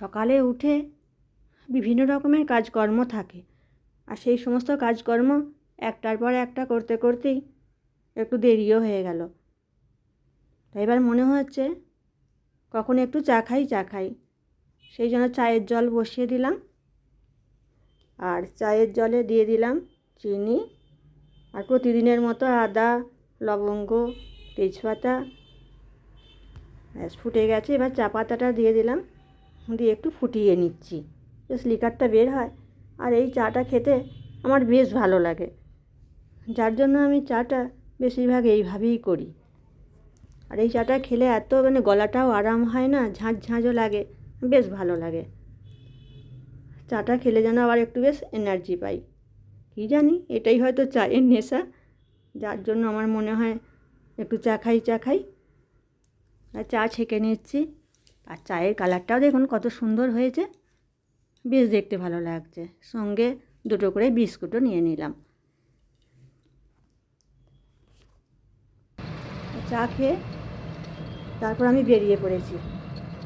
সকালে উঠে বিভিন্ন রকমের কাজকর্ম থাকে। আর সেই সমস্ত কাজকর্ম একটার পর একটা করতে করতেই একটু দেরিও হয়ে গেল। তাই এবার মনে হচ্ছে কখন একটু চা খাই চা খাই। সেই জন্য চায়ের জল বসিয়ে দিলাম। আর চায়ের জলে দিয়ে দিলাম চিনি। আর প্রতিদিনের মতো আদা, লবঙ্গ, তেজপাতা ব্যাস, ফুটে গেছে। এবার চা পাতাটা দিয়ে দিলাম। দিয়ে একটু ফুটিয়ে নিচ্ছি। বেশ লিকারটা বের হয়। আর এই চাটা খেতে আমার বেশ ভালো লাগে। যার জন্য আমি চাটা বেশিরভাগ এইভাবেই করি। আর এই চাটা খেলে এত মানে গলাটাও আরাম হয় না, ঝাঁঝ ঝাঁঝও লাগে, বেশ ভালো লাগে। চাটা খেলে যেন আবার একটু বেশ এনার্জি পাই। কী জানি, এটাই হয়তো চায়ের নেশা। যার জন্য আমার মনে হয় একটু চা খাই চা খাই। আর চা ছেঁকে নিচ্ছি। আর চায়ের কালারটাও দেখুন কত সুন্দর হয়েছে। বেশ দেখতে ভালো লাগছে। সঙ্গে দুটো করে বিস্কুটও নিয়ে নিলাম। চা খেয়ে তারপর আমি বেরিয়ে পড়েছি।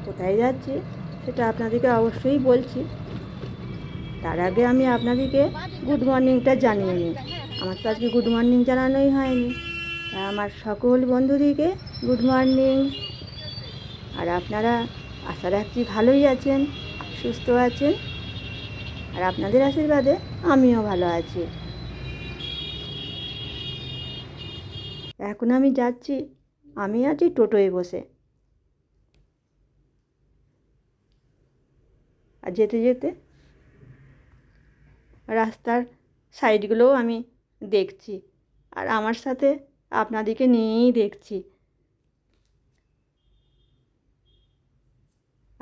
কোথায় যাচ্ছি সেটা আপনাদেরকে অবশ্যই বলছি। তার আগে আমি আপনাদেরকে গুড মর্নিংটা জানিয়ে নিই। আমার তো আজকে গুড মর্নিং জানানোই হয়নি। আমার সকল বন্ধুদেরকে গুড মর্নিং আর আপনারা আশা রাখছি ভালোই আছেন, সুস্থ আছেন। আর আপনাদের আশীর্বাদে আমিও ভালো আছি। এখন আমি যাচ্ছি, আমি আছি টোটোয় বসে। আর যেতে যেতে রাস্তার সাইডগুলোও আমি দেখছি। আর আমার সাথে আপনাদেরকে নিয়েই দেখছি।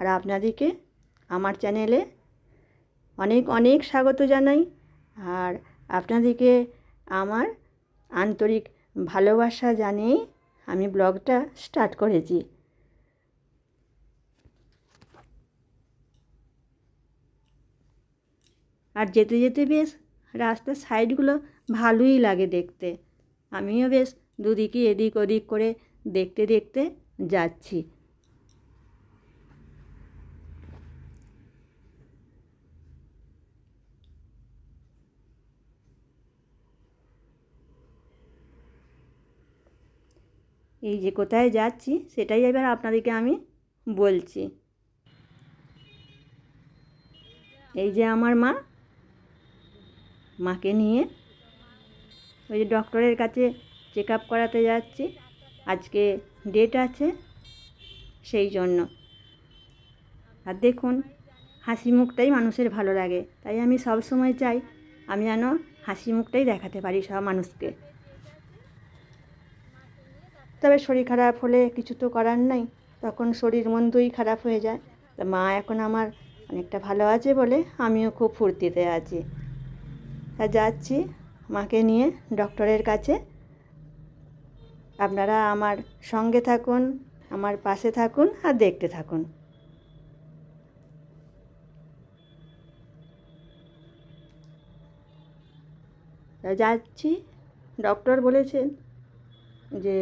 আর আপনাদেরকে আমার চ্যানেলে অনেক অনেক স্বাগত জানাই। আর আপনাদেরকে আমার আন্তরিক ভালোবাসা জানিয়েই আমি ব্লগটা স্টার্ট করেছি। আর যেতে যেতে বেশ রাস্তার সাইডগুলো ভালোই লাগে দেখতে। আমিও বেশ দুদিকে এদিক ওদিক করে দেখতে দেখতে যাচ্ছি। এই যে কোথায় যাচ্ছি, সেটাই এবার আপনাদেরকে আমি বলছি। এই যে আমার মা, মাকে নিয়ে ওই যে ডক্টরের কাছে চেক আপ করাতে যাচ্ছি। আজকে ডেট আছে সেই জন্য। আর দেখুন, হাসি মুখটাই মানুষের ভালো লাগে। তাই আমি সব সময় চাই আমি যেন হাসি মুখটাই দেখাতে পারি সব মানুষকে। তবে শরীর খারাপ হলে কিছু তো করার নাই। তখন শরীর মন দুই খারাপ হয়ে যায়। তা মা এখন আমার অনেকটা ভালো আছে বলে আমিও খুব ফুর্তিতে আছি। তা যাচ্ছি মাকে নিয়ে ডক্টরের কাছে। আপনারা আমার সঙ্গে থাকুন, আমার পাশে থাকুন আর দেখতে থাকুন। যাচ্ছি, ডক্টর বলেছেন যে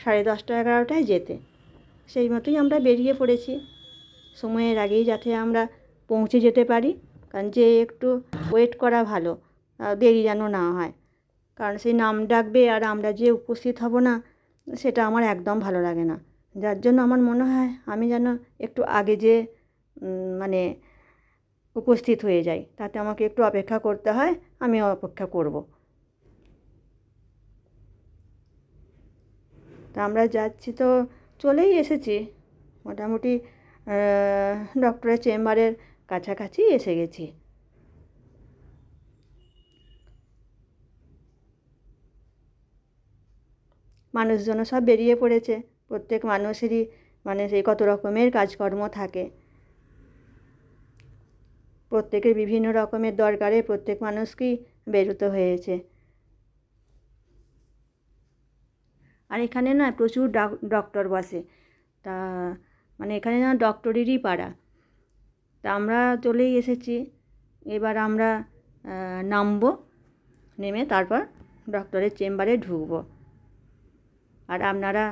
সাড়ে দশটা, এগারোটায় যেতে। সেই মতোই আমরা বেরিয়ে পড়েছি। সময়ের আগেই যাতে আমরা পৌঁছে যেতে পারি, কারণ যে একটু ওয়েট করা ভালো দেরি যেন না হয়। কারণ সেই নাম ডাকবে আর আমরা যে উপস্থিত হব না, সেটা আমার একদম ভালো লাগে না। যার জন্য আমার মনে হয় আমি যেন একটু আগে যে মানে উপস্থিত হয়ে যাই, তাতে আমাকে একটু অপেক্ষা করতে হয় আমি অপেক্ষা করব। তা আমরা যাচ্ছি তো চলেই এসেছি। মোটামুটি ডক্টরের চেম্বারের কাছাকাছি এসে গেছি। মানুষজন সব বেরিয়ে পড়েছে। প্রত্যেক মানুষেরই মানে সেই কত রকমের কাজকর্ম থাকে। প্রত্যেকের বিভিন্ন রকমের দরকারে প্রত্যেক মানুষকেই বেরোতে হয়েছে। আর এখানে না প্রচুর ডক্টর বসে। তা মানে এখানে না ডক্টরেরই পাড়া। তা আমরা চলেই এসেছি। এবার আমরা নামবো, নেমে তারপর ডক্টরের চেম্বারে ঢুকবো। আর আপনারা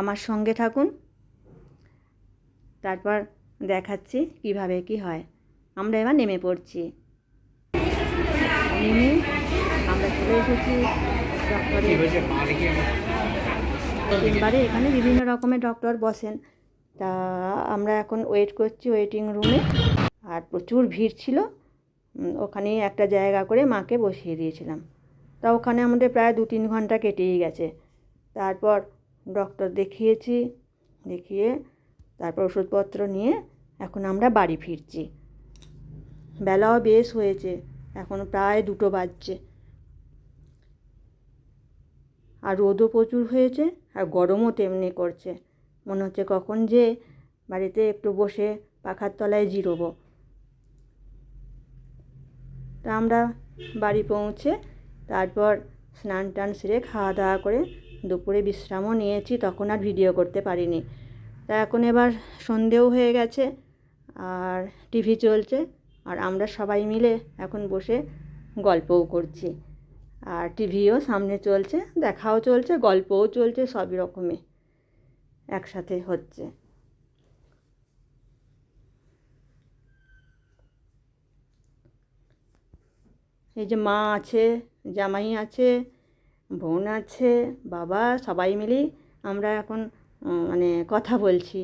আমার সঙ্গে থাকুন। তারপর দেখাচ্ছি কীভাবে কি হয়। আমরা এবার নেমে পড়ছি। নেমে আমরা চলে এসেছি ডক্টরের চেম্বারে এখানে বিভিন্ন রকমের ডক্টর বসেন। তা আমরা এখন ওয়েট করছি ওয়েটিং রুমে আর প্রচুর ভিড় ছিল। উম, ওখানেই একটা জায়গা করে মাকে বসিয়ে দিয়েছিলাম। তা ওখানে আমাদের প্রায় দু তিন ঘণ্টা কেটেই গেছে। তারপর ডক্টর দেখিয়েছি। দেখিয়ে তারপর ওষুধপত্র নিয়ে এখন আমরা বাড়ি ফিরছি। বেলাও বেশ হয়েছে। এখন প্রায় দুটো বাজছে। আর রোদও প্রচুর হয়েছে। আর গরমও তেমনি করছে। মনে হচ্ছে কখন যে বাড়িতে একটু বসে পাখার তলায় জিরোবো। তা আমরা বাড়ি পৌঁছে তারপর স্নান টান সেরে খাওয়া দাওয়া করে দুপুরে বিশ্রামও নিয়েছি, তখন আর ভিডিও করতে পারিনি। তা এখন এবার সন্ধেও হয়ে গেছে আর টিভি চলছে আর আমরা সবাই মিলে এখন বসে গল্পও করছি। আর টিভিও সামনে চলছে, দেখাও চলছে, গল্পও চলছে, সবই রকমই একসাথে হচ্ছে। এই যে মা আছে, জামাই আছে, বোন আছে, বাবা, সবাই মিলেই আমরা এখন মানে কথা বলছি।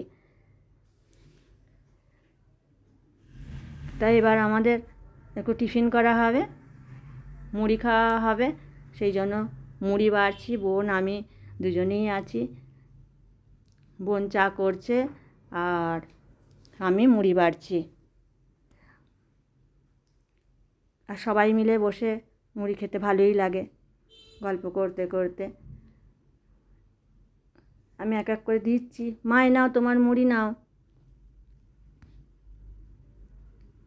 তাই এবার আমাদের একটু টিফিন করা হবে। মুড়ি খাওয়া হবে, সেই জন্য মুড়ি বাড়ছি, বোন, আমি দুজনেই আছি। বোন চা করছে আর আমি মুড়ি বাড়ছি। আর সবাই মিলে বসে মুড়ি খেতে ভালোই লাগে, গল্প করতে করতে। আমি এক এক করে দিচ্ছি। মায়, নাও তোমার মুড়ি, নাও।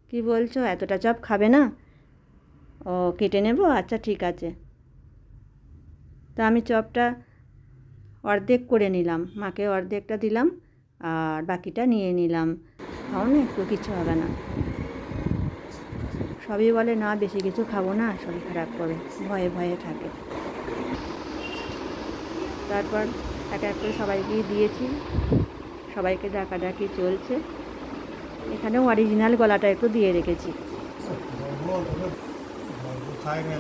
কি বলছো? এতটা চপ খাবে না? ও, কেটে নেব? আচ্ছা ঠিক আছে। তা আমি চপটা অর্ধেক করে নিলাম। মাকে অর্ধেকটা দিলাম আর বাকিটা নিয়ে নিলাম। খাও না, একটু কিছু হবে না। সবই বলে, না, বেশি কিছু খাব না, শরীর খারাপ করে। ভয়ে ভয়ে থাকে। তারপর এক এক করে সবাইকেই দিয়েছি। সবাইকে ডাকাডাকি চলছে। এখানেও অরিজিনাল গলাটা একটু দিয়ে রেখেছি। খাই না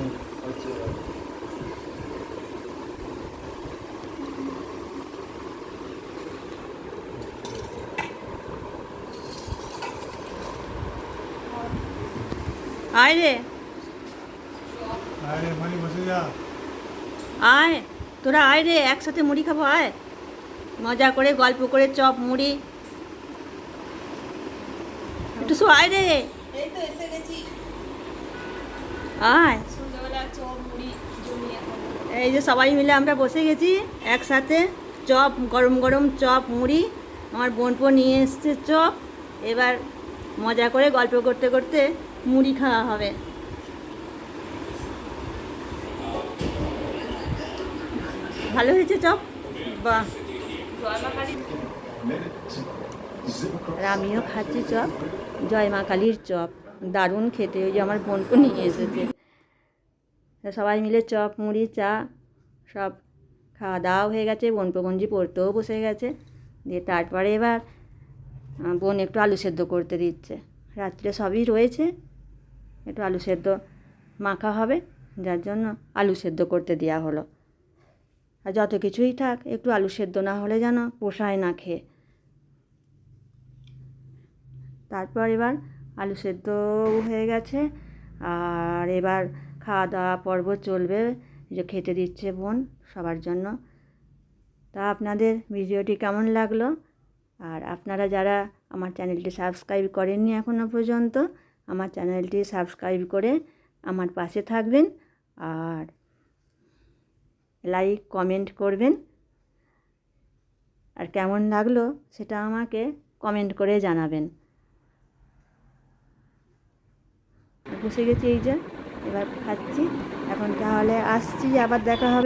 আয় রে আরে মানি বসে যা আয় তোরা আয় রে একসাথে মুড়ি খাব আয় মজা করে গল্প করে চপ মুড়ি একটু শো আয় রে এই তো এসে গেছি। আয়। এই যে সবাই মিলে আমরা বসে গেছি একসাথে চপ গরম গরম চপ মুড়ি। আমার বোনপো নিয়ে এসছে চপ। এবার মজা করে গল্প করতে করতে মুড়ি খাওয়া হবে। ভালো হয়েছে চপ? বাহ আর আমিও খাচ্ছি চপ। জয় মা কালীর চপ। দারুণ খেতে, ওই যে আমার বোনকে নিয়ে এসেছে। সবাই মিলে চপ, মুড়ি, চা, সব খাওয়া দাওয়া হয়ে গেছে। বোন প্রবঞ্জি পড়তেও বসে গেছে। দিয়ে তারপরে এবার বোন একটু আলু সেদ্ধ করতে দিচ্ছে। রাত্রে সবই রয়েছে। একটু আলু সেদ্ধ মাখা হবে, যার জন্য আলু সেদ্ধ করতে দেওয়া হলো। আর যত কিছুই থাক, একটু আলু সেদ্ধ না হলে যেন পোষায় না খেয়ে। তারপর এবার আলু সেদ্ধ হয়ে গেছে। আর এবার খাওয়া দাওয়া পর্ব চলবে। যে খেতে দিচ্ছে বোন সবার জন্য। তা আপনাদের ভিডিওটি কেমন লাগল? আর আপনারা যারা আমার চ্যানেলটি সাবস্ক্রাইব করেননি এখনও পর্যন্ত, আমার চ্যানেলটি সাবস্ক্রাইব করে আমার পাশে থাকবেন। আর লাইক, কমেন্ট করবেন। আর কেমন লাগল সেটা আমাকে কমেন্ট করে জানাবেন। বসে গেছি এই যে। এবার খাচ্ছি। এখন তাহলে আসছি আবার দেখা হবে।